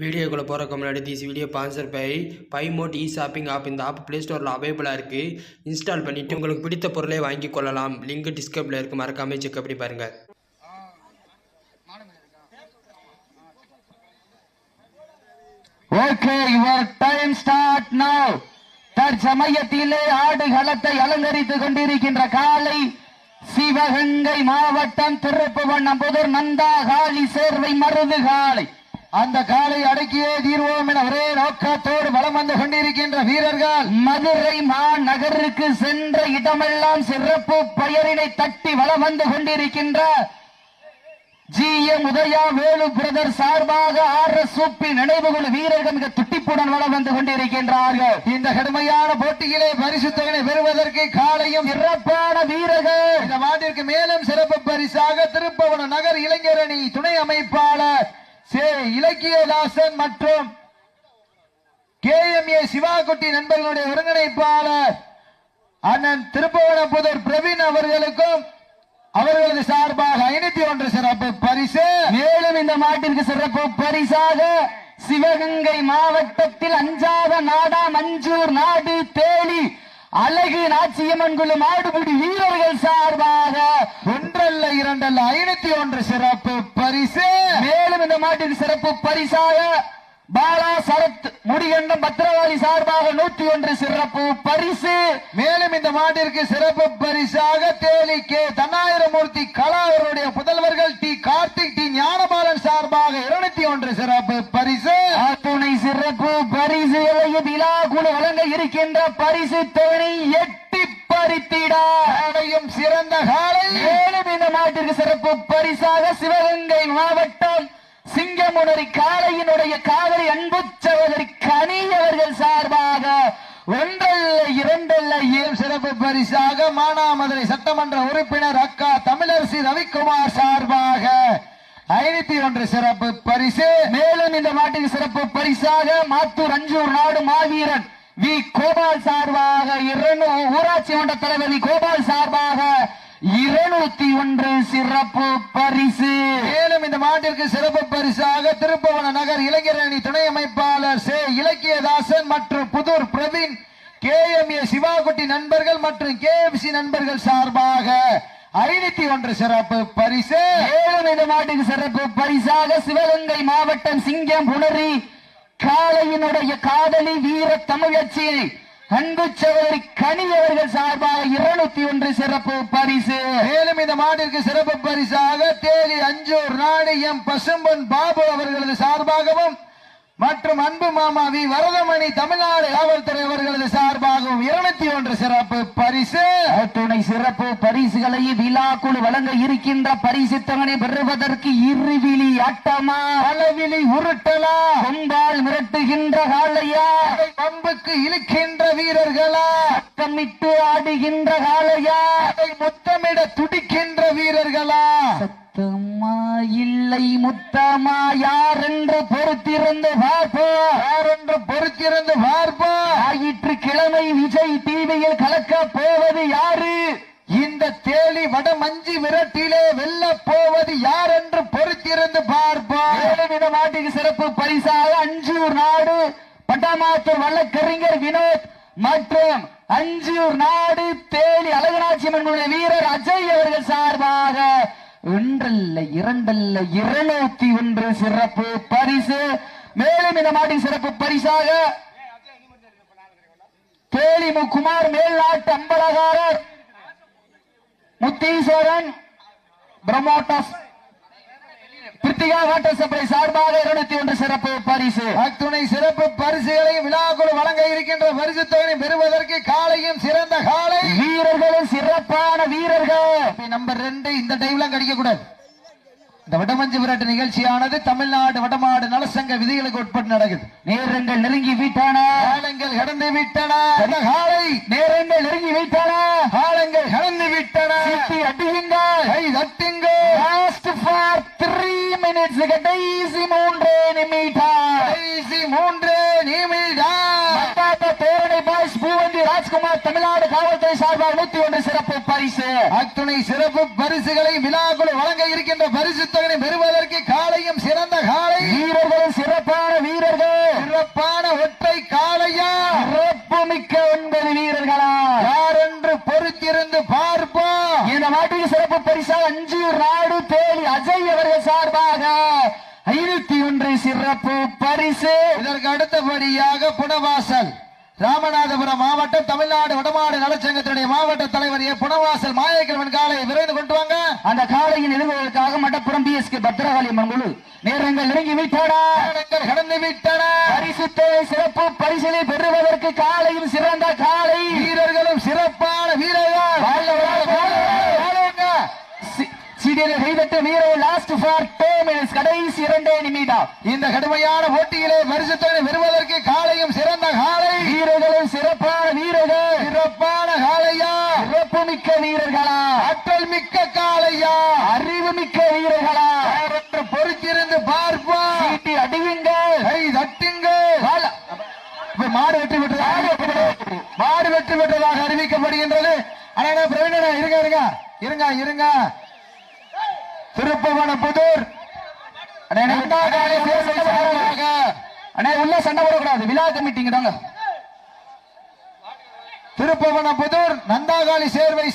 வீடியோக்குள்ளே போகிறக்கு முன்னாடி this video sponsor by buy mode e shopping app இந்த ஆப் ப்ளே ஸ்டோரில் அவைலபிளாக இருக்குது இன்ஸ்டால் பண்ணிவிட்டு உங்களுக்கு பிடித்த பொருளை வாங்கி கொள்ளலாம். லிங்க் டிஸ்கிரிப்டில் இருக்குது மறக்காமல் செக் பண்ணி பாருங்கள் okay your time start now தற்சமயத்திலே ஆடுகளத்தை அலங்கரித்துக் கொண்டிருக்கின்ற காலை சிவகங்கை மாவட்டம் திருப்புவண்ணம்புதூர் நந்தா காளி சேர்வை மருது காலை. அந்த காலை அடக்கியே தீர்வோம் என ஒரே நோக்கத்தோடு வலம் வந்து கொண்டிருக்கின்ற வீரர்கள். மதுரை மாநகருக்கு சென்ற இடமெல்லாம் சிறப்பு பெயரினை தட்டி வலம் வந்து கொண்டிருக்கின்ற G M Udaya Velu brother சார்பாக ஆர் எஸ் சூப்பி கொள்ள வீரர்கள் மிக துட்டிப்புடன் வளம் வந்து கொண்டிருக்கின்றார்கள். இந்த கடுமையான போட்டியிலே பரிசு தொகை பெறுவதற்கு காலையும் சிறப்பான வீரர்கள். இந்த மாட்டிற்கு மேலும் சிறப்பு பரிசாக திருப்பவன நகர் இளைஞரணி துணை அமைப்பாளர் இலக்கியதாசன் மற்றும் கே எம் ஏ சிவாகுட்டி நண்பர்களுடைய ஒருங்கிணைப்பாளர் அண்ணன் திருப்பவனப்புதூர் பிரவீன் அவர்களுக்கும் அவர்களது சார்பாக ஐநூத்தி ஒன்று சிறப்பு பரிசு. மேலும் இந்த மாட்டிற்கு சிறப்பு பரிசாக சிவகங்கை மாவட்டத்தில் அஞ்சாத நாடா மஞ்சூர் நாடு தேனி அழகு நாச்சியம்மன் குழு மாடுபிடி வீரர்கள் சார்பாக ஒன்றல்ல ஐநூத்தி ஒன்று சிறப்பு பரிசு. மேலும் இந்த மாட்டின் சிறப்பு பரிசாக பாலா சரத் முடிகண்டம் பத்திரவாளி சார்பாக நூத்தி ஒன்று சிறப்பு பரிசு. மேலும் இந்த மாட்டிற்கு சிறப்பு பரிசாக தேலி கே தன்னாயிரமூர்த்தி கலா அவருடைய புதல்வர்கள் டி கார்த்திக் டி ஞானபாலன் சார்பாக இருநூத்தி ஒன்று சிறப்பு பரிசு. துணை சிறப்பு பரிசு விழா குழு வழங்க இருக்கின்ற பரிசு தொகை எட்டு பறித்திடும் சிறந்த காலை. மேலும் இந்த மாட்டிற்கு சிறப்பு பரிசாக சிவகங்கை மாவட்டம் சிங்கமுனரி காளையினுடைய காவிரி அன்பு சகோதரி கனி அவர்கள் சார்பாக ஒன்றல்ல இரண்டல்ல ஏழு சிறப்பு பரிசாக மானாமதுரை சட்டமன்ற உறுப்பினர் அக்கா தமிழரசி ரவிக்குமார் சார்பாக ஐநூத்தி ஒன்று சிறப்பு பரிசு. மேலும் இந்த மாட்டின் சிறப்பு பரிசாக மாத்தூர் அஞ்சூர் நாடு மாவீரன் வி கோபால் சார்பாக இருநூ ஊராட்சி மன்ற தலைவர் கோபால் சார்பாக இருநூத்தி ஒன்று சிறப்பு பரிசு. மேலும் இந்த மாட்டிற்கு சிறப்பு பரிசாக திருப்பவன நகர் இளைஞரணி துணை அமைப்பாளர் சே. இலக்கியதாசன் மற்றும் Pudur Praveen K M A Sivakutty நண்பர்கள் மற்றும் கே எம் சி நண்பர்கள் சார்பாக ஐநூத்தி ஒன்று சிறப்பு பரிசு. மேலும் இந்த மாட்டுக்கு சிறப்பு பரிசாக சிவகங்கை மாவட்டம் சிங்கம் புணரி காலையினுடைய காதலி வீர தமிழச்சி அன்பு சகோதரி கனி அவர்கள் சார்பாக இருநூத்தி ஒன்று சிறப்பு பரிசு. மேலும் இந்த மாட்டிற்கு சிறப்பு பரிசாக தேனி அஞ்சூர் நாடு எம் பசும்பன் பாபு அவர்களது சார்பாகவும் மற்றும் அன்பு மாமா வி. வரதமணி தமிழ்நாடு காவல்துறை அவர்களது சார்பாகவும் இருநூத்தி ஒன்று சிறப்பு பரிசு. துணை சிறப்பு பரிசுகளை விழா குழு வழங்க இருக்கின்ற பரிசு தவணை பெறுவதற்கு இருவிழி அட்டமா பலவிழி உருட்டலா? கொம்பால் மிரட்டுகின்ற காளையா? பம்புக்கு இழுக்கின்ற வீரர்களா? அட்டமிட்டு ஆடுகின்ற காளையா? முத்தமிட துடிக்கின்ற வீரர்களா? சத்தமா இல்லை முத்தமா யார் என்று பொறுத்திருந்து பார்ப்போம் யார் என்று பொறுத்திருந்து பார்ப்போம் ஞாயிற்றுக்கிழமை விஜய் டிவியில் கலக்க போவது யாரு? இந்த தேலி வட மஞ்சி விரட்டிலே வெல்ல போவது யார் என்று பொறுத்திருந்து பார்ப்போம் மேலும் இந்த மாட்டுக்கு சிறப்பு பரிசாக அஞ்சூர் நாடு பட்டாமாத்தூர் வழக்கறிஞர் வினோத் மற்றும் அஞ்சூர் நாடு தேலி அழகநாச்சி மன்னுடைய வீரர் அஜய் அவர்கள் சார்பாக ஒன்றல்ல இரண்டல்ல இருநூத்தி ஒன்று சிறப்பு பரிசு. மேலும் இந்த மாட்டின் சிறப்பு பரிசாக தேலி குமார் மேல்நாட்டு அம்பலகாரர் Mutheeswaran promoters Krithika water supply சார்பாக இருநூத்தி ஒன்று சிறப்பு பரிசு. அத்துணை சிறப்பு பரிசுகளையும் விழாக்குழு வழங்க இருக்கின்ற பரிசு தொகை பெறுவதற்கு காலையும் சிறந்த காலை. வீரர்களும் சிறப்பான வீரர்கள். நம்பர் ரெண்டு இந்த டைம்லாம் கடிக்க கூடாது இந்த வடமஞ்சு விரட்டு நிகழ்ச்சியானது தமிழ்நாடு வடமாடு நலசங்க விதிகளுக்கு உட்பட்டு நடக்குது. நேரங்கள் நெருங்கி விட்டன. காலங்கள் கடந்து விட்டன. காலை நேரங்கள் நெருங்கி விட்டன. காலங்கள் கடந்து விட்டன. அடியுங்கள். கை தட்டுங்கள். மினிட்ஸ் கடைசி மூன்று நிமிடம் கடைசி மூன்று நிமிடம் தோரணை பாய்ஸ் பூவந்தி ராஜ்குமார் தமிழ்நாடு காவல்துறை சார்பாக நூத்தி ஒன்று சிறப்பு பரிசு. அத்துணை சிறப்பு பரிசுகளை விழாக்குழு வழங்க இருக்கின்ற பரிசு தொகை பெறுவதற்கு காலையும் சிறந்த காலை வீரர்களும் சிறப்பான வீரர்கள் சிறப்பான ஒற்றை காளையா சிறப்பு மிக்க ஒன்பது வீரர்களா யார் என்று பொறுத்திருந்து பார்ப்போம் இந்த மாட்டுக்கு சிறப்பு பரிசாக அஞ்சு தேலி அஜய் அவர்கள் சார்பாக ஐநூத்தி ஒன்று சிறப்பு பரிசு. இதற்கு அடுத்தபடியாக புனவாசல். ராமநாதபுரம் மாவட்டம் தமிழ்நாடு வடமாடு நலச்சங்கத்தினுடைய மாவட்ட தலைவர் ஏ. புனவாசல் மாயக்கிழவன் காலை விரைந்து கொண்டு வாங்க. அந்த காலையின் நிறுவுவதற்காக Mattappuram P S K Bhadrakali மங்குழு. நேரங்கள் நெருங்கி விட்டன. கடந்து விட்டன. பரிசு சிறப்பு பரிசினை பெறுவதற்கு காலையும் சிறந்த காலை வீரர்களும் சிறப்பான வீரர்கள் வாழ்க, வாழ்க, வாழ்க, வாழ்க. சி- சீடியர்கள் கைதட்ட வீரர் லாஸ்ட் ஃபார் டூ மினிட்ஸ் கடைசி இரண்டே நிமிடம். இந்த கடுமையான போட்டியிலே பரிசுத்தனை பெறுவதற்கு காலையும் சிறந்த காலை. வீரர்களும் சிறப்பான வீரர்கள். சிறப்பான காலையா? சிறப்பு மிக்க வீரர்களா? ஆற்றல் மிக்க காளையா அறிவு மிக்க வீரர்களா? என்று பொறுத்திருந்து பார்ப்போம் சீட்டி அடியுங்கள். கை தட்டுங்கள். மாடு வெற்றி பெற்றதாக மாடு வெற்றி பெற்றதாக அறிவிக்கப்படுகின்றது. அண்ணா பிரவீணா இருங்க இருங்க. இருங்க இருங்க. திருப்பவன புதூர். அண்ணே உள்ள சண்டை போடக்கூடாது. விழா கமிட்டிங்க திருப்பவன புதூர் நந்தாகாளி சேர்வை